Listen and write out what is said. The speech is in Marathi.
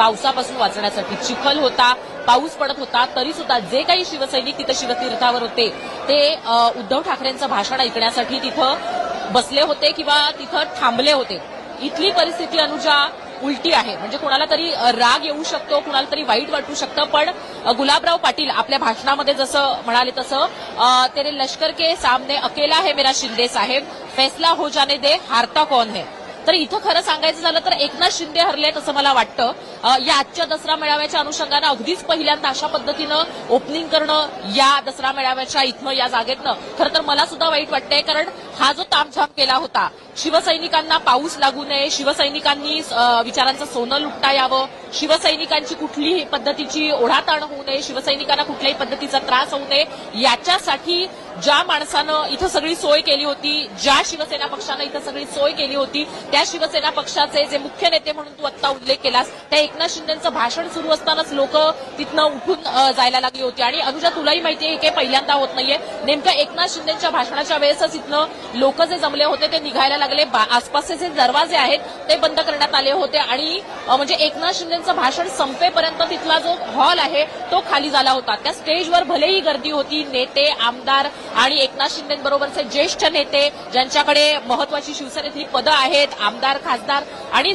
पावसापासून वाचण्यासाठी. चिखल होता पाऊस पडत होता तरी सुद्धा जे काही शिवसैनिक तिथं शिवतीर्थावर होते ते उद्धव ठाकरेंचं भाषण ऐकण्यासाठी तिथं बसले होते किंवा तिथं थांबले होते. इथली परिस्थिती अनुजा उलटी आहे. म्हणजे कुणाला तरी राग येऊ शकतो कुणाला तरी वाईट वाटू शकतं पण गुलाबराव पाटील आपल्या भाषणामध्ये जसं म्हणाले तसं तेरे लष्कर के सामने अकेला है मेरा शिंदे साहेब फैसला हो जाने दे हारता कौन है? तर इथं खरं सांगायचं झालं तर एकनाथ शिंदे हरलेत असं मला वाटतं. या आजच्या दसरा मेळाव्याच्या अनुषंगानं अगदीच पहिल्यांदा अशा पद्धतीनं ओपनिंग करणं या दसरा मेळाव्याच्या इथनं या जागेतनं खरं तर मला सुद्धा वाईट वाटतंय. कारण हा जो तामझाम केला होता शिवसैनिकांना पाऊस लागू नये शिवसैनिकांनी विचारांचं सोनं लुटता यावं शिवसैनिकांची कुठलीही पद्धतीची ओढाताण होऊ नये शिवसैनिकांना कुठल्याही पद्धतीचा त्रास होऊ नये याच्यासाठी ज्या माणसानं इथं सगळी सोय केली होती ज्या शिवसेना पक्षानं इथं सगळी सोय केली होती त्या शिवसेना पक्षाचे जे मुख्य नेते म्हणून तू आत्ता उल्लेख केलास त्या एकनाथ शिंदेचं भाषण सुरू असतानाच लोक तिथनं उठून जायला लागली होती. आणि अनुजा तुलाही माहिती आहे हे काही पहिल्यांदा होत नाहीये. नेमकं एकनाथ शिंदेच्या भाषणाच्या वेळेसच इथनं लोक जे जमले होते ते निघायला लागले. बा- आसपासचे जे दरवाजे आहेत ते बंद करण्यात आले होते. आणि म्हणजे एकनाथ शिंदेचं भाषण संपेपर्यंत तिथला जो हॉल आहे तो खाली झाला होता. त्या स्टेजवर भलेही गर्दी होती नेते आमदार आणि एकनाथ शिंदेबरोबरचे ज्येष्ठ नेते ज्यांच्याकडे महत्वाची शिवसेनेतली पदं आहेत आमदार खासदार आणि